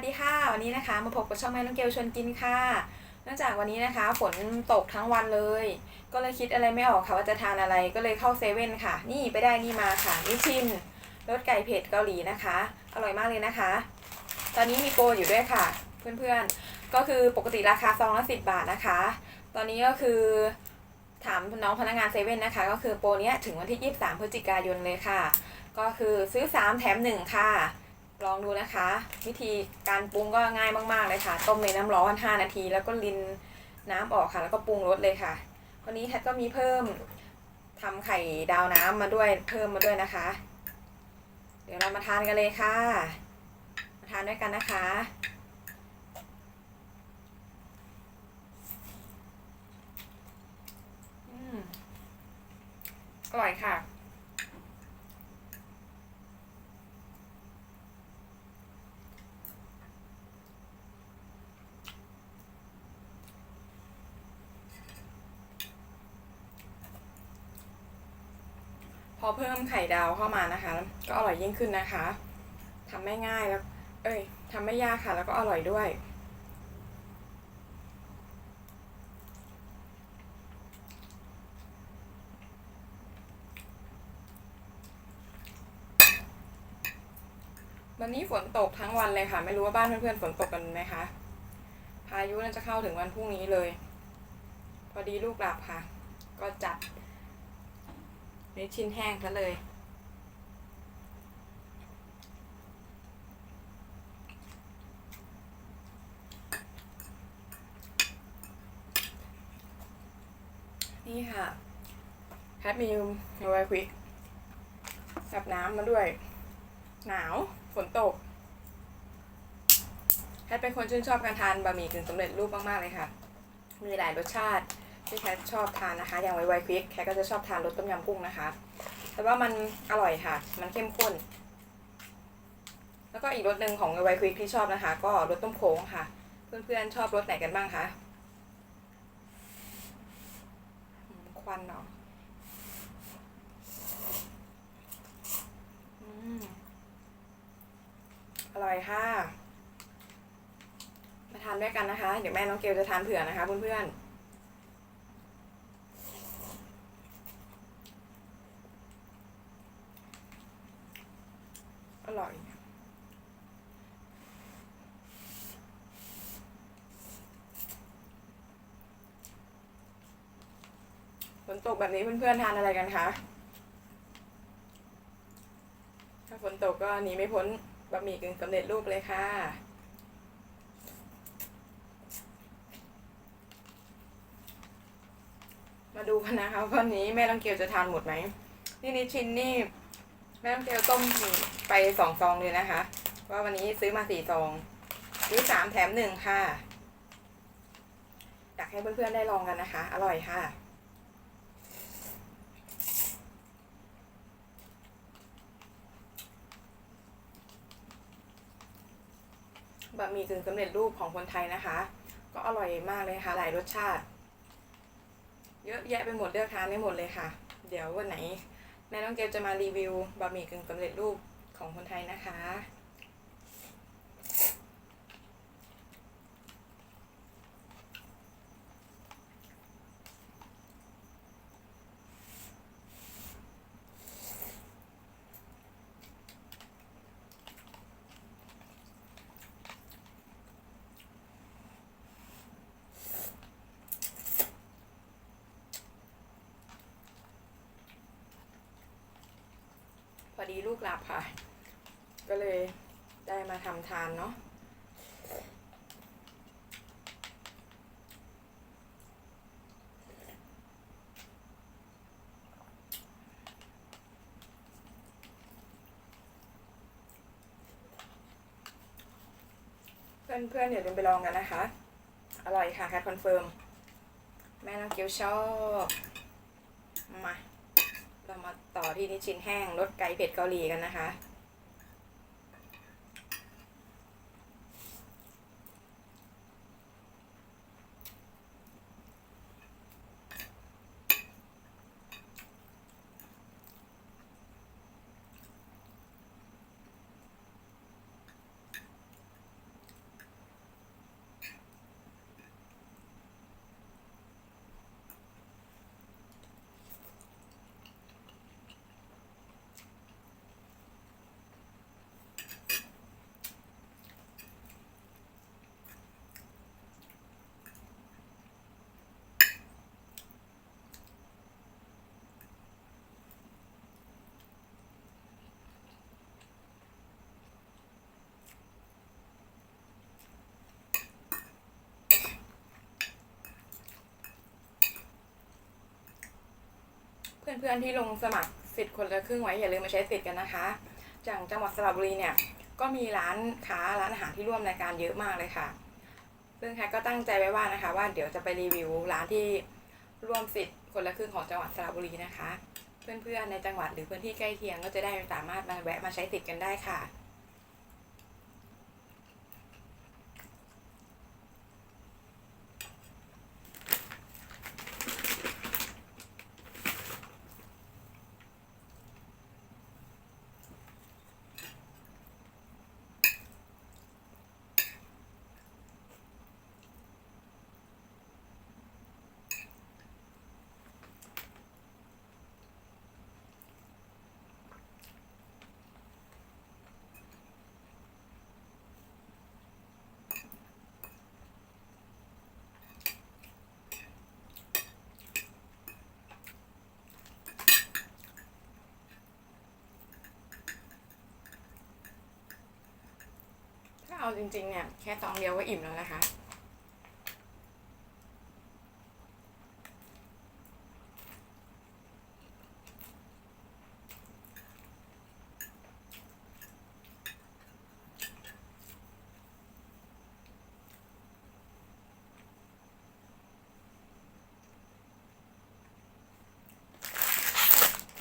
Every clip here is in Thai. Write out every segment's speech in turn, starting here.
วัสดีค่ะ วันนี้นะคะมาพบกับช่องแม่น้องเกลชวนกินค่ะเนื่องจากวันนี้นะคะ ฝนตกทั้งวันเลย ก็เลยคิดอะไรไม่ออกค่ะว่าจะทานอะไรก็เลยเข้าเซเว่นค่ะ นี่ไปได้นี่มาค่ะนิชินรสไก่เผ็ดเกาหลีนะคะ อร่อยมากเลยนะคะ ตอนนี้มีโปรอยู่ด้วยค่ะ เพื่อนๆ ก็คือปกติราคาซองละสิบบาทนะคะ ตอนนี้ก็คือถามน้องพนักงานเซเว่นนะคะ ก็คือโปรเนี้ยถึงวันที่ 23 พฤศจิกายนเลยค่ะ ก็คือซื้อ 3 แถม 1 ค่ะ ลองดูนะคะ วิธีการปรุงก็ง่ายมาก ๆ เลยค่ะ ต้มในน้ำร้อน 5 นาที แล้วก็รินน้ำออกค่ะ แล้วก็ปรุงรสเลยค่ะวันนี้แพทก็มีเพิ่มทำไข่ดาวน้ำมาด้วยเพิ่มมาด้วยนะคะ เดี๋ยวเรามาทานกันเลยค่ะ มาทานด้วยกันนะคะอืมอร่อยค่ะ อเพิ่มไข่ดาวเข้ามานะคะ ก็อร่อยยิ่งขึ้นนะคะทำไม่ง่ายแล้ว เอ้ยทำไม่ยากค่ะ แล้วก็อร่อยด้วย วันนี้ฝนตกทั้งวันเลยค่ะ ไม่รู้ว่าบ้านเพื่อนๆฝนตกกันไหมคะ พายุน่าจะเข้าถึงวันพรุ่งนี้เลย พอดีลูกหลับค่ะ ก็จัด นี่ชิ้นแห้งซะเลยนี่ค่ะแพทมีไวควิกกับน้ำมาด้วย หนาว ฝนตกแพทเป็นคนชื่นชอบการทานบะหมี่กึ่งสำเร็จรูปมาก ๆ เลยค่ะ มีหลายรสชาติ ที่แคทชอบทานนะคะ อย่างไวไวควิกแคทก็จะชอบทานรสต้มยำกุ้งนะคะ แต่ว่ามันอร่อยค่ะ มันเข้มข้น แล้วก็อีกรสหนึ่งของไวไวควิกที่ชอบนะคะ ก็รสต้มโค้งค่ะ เพื่อนๆชอบรสไหนกันบ้างคะควันเนาะอืมอร่อยค่ะ มาทานด้วยกันนะคะ เดี๋ยวแม่น้องเกลจะทานเผื่อนะคะเพื่อนๆ อร่อย ฝนตกแบบนี้เพื่อนๆทานอะไรกันคะ ถ้าฝนตกก็หนีไม่พ้นบะหมี่กึ่งสำเร็จรูปเลยค่ะ มาดูกันนะคะวันนี้แม่ลังเกียวจะทานหมดไหม นี่นิชินนี่แม่น้ำเกลต้มไปสองซองเลยนะคะ ว่าวันนี้ซื้อมาสี่ซอง ซื้อสามแถมหนึ่งค่ะ อยากให้เพื่อนๆได้ลองกันนะคะ อร่อยค่ะ บะหมี่กึ่งสำเร็จรูปของคนไทยนะคะ ก็อร่อยมากเลยค่ะ หลายรสชาติ เยอะแยะไปหมดเลือกทานได้หมดเลยค่ะ เดี๋ยววันไหน แม่น้องเกลจะมารีวิวบะหมี่กึ่งสำเร็จรูปของคนไทยนะคะ ดีลูกหลับค่ะ ก็เลยได้มาทำทานเนาะเพื่อนๆอย่าลืมไปลองกันนะคะ อร่อยค่ะแคทคอนเฟิร์ม แม่น้องเกียวชอบ มาเรา มาต่อที่นิชชินแห้งรสไก่เผ็ดเกาหลีกันนะคะ พื่อนๆที่ลงสมัครสิทธิ์คนละครึ่งไว้อย่าลืมมาใช้สิทธิ์กันนะคะจากจังหวัดสระบุรีเนี่ยก็มีร้านค้าร้านอาหารที่ร่วมรายการเยอะมากเลยค่ะ ซึ่งแคทก็ตั้งใจไว้ว่านะคะ ว่าเดี๋ยวจะไปรีวิวร้านที่ร่วมสิทธิ์คนละครึ่งของจังหวัดสระบุรีนะคะ เพื่อนๆในจังหวัดหรือพื้นที่ใกล้เคียงก็จะได้สามารถมาแวะมาใช้สิทธิ์กันได้ค่ะ เอาจริงๆเนี่ยแค่ซองเดียวก็อิ่มแล้วนะคะ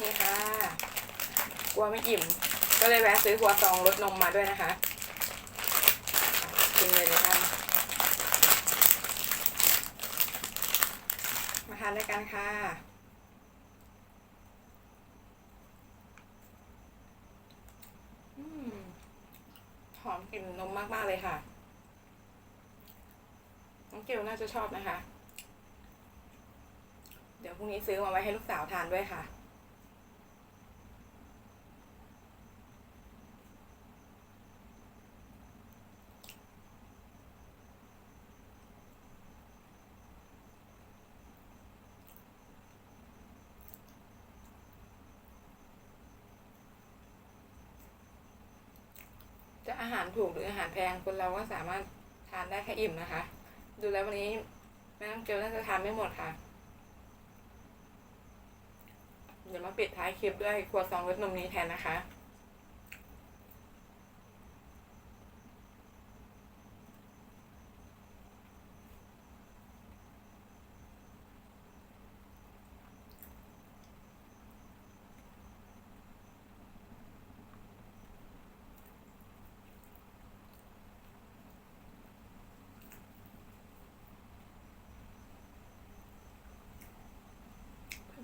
นี่ค่ะ กลัวไม่อิ่ม ก็เลยแวะซื้อหัวซองรสนมมาด้วยนะคะ กินเลยเลยค่ะมาทานด้วยกันค่ะอหอมกลิ่นนมมากๆเลยค่ะ น้องเกลน่าจะชอบนะคะ เดี๋ยวพรุ่งนี้ซื้อมาไว้ให้ลูกสาวทานด้วยค่ะ หารถูกหรืออาหารแพงคนเราก็สามารถทานได้แค่อิ่มนะคะ ดูแล้ววันนี้แม่น้องเกลน่าจะทานไม่หมดค่ะ เดี๋ยวมาปิดท้ายคลิปด้วยครัวซองรสนมนี้แทนนะคะ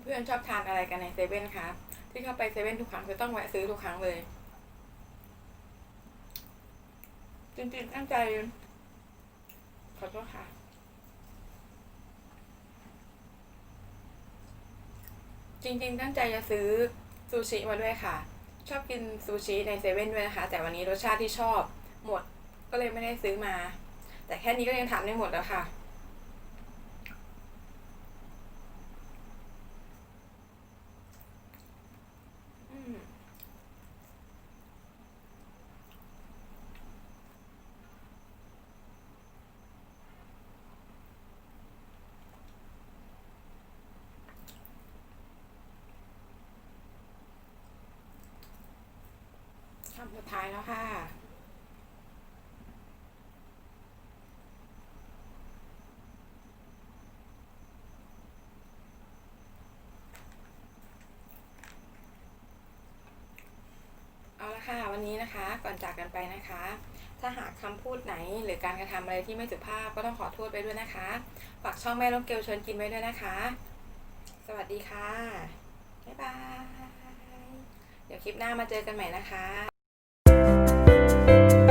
เพื่อนชอบทานอะไรกันในเซเว่นคะที่เข้าไปเซเว่นทุกครั้งจะต้องแวะซื้อทุกครั้งเลย จริงๆตั้งใจ ขอโทษค่ะ จริงๆตั้งใจจะซื้อซูชิมาด้วยค่ะ ชอบกินซูชิในเซเว่นด้วยนะคะ แต่วันนี้รสชาติที่ชอบหมดก็เลยไม่ได้ซื้อมา แต่แค่นี้ก็ยังทานได้หมดแล้วค่ะ อืมำสุดท้ายแล้วค่ะ เอาละค่ะ วันนี้นะคะ ก่อนจากกันไปนะคะ ถ้าหากคำพูดไหนหรือการกระทำอะไรที่ไม่สุภาพก็ต้องขอโทษไปด้วยนะคะ ฝากช่องแม่ล้มเกลเชิญกินไว้ด้วยนะคะ สวัสดีค่ะ บ๊ายบาย เดี๋ยวคลิปหน้ามาเจอกันใหม่นะคะ Música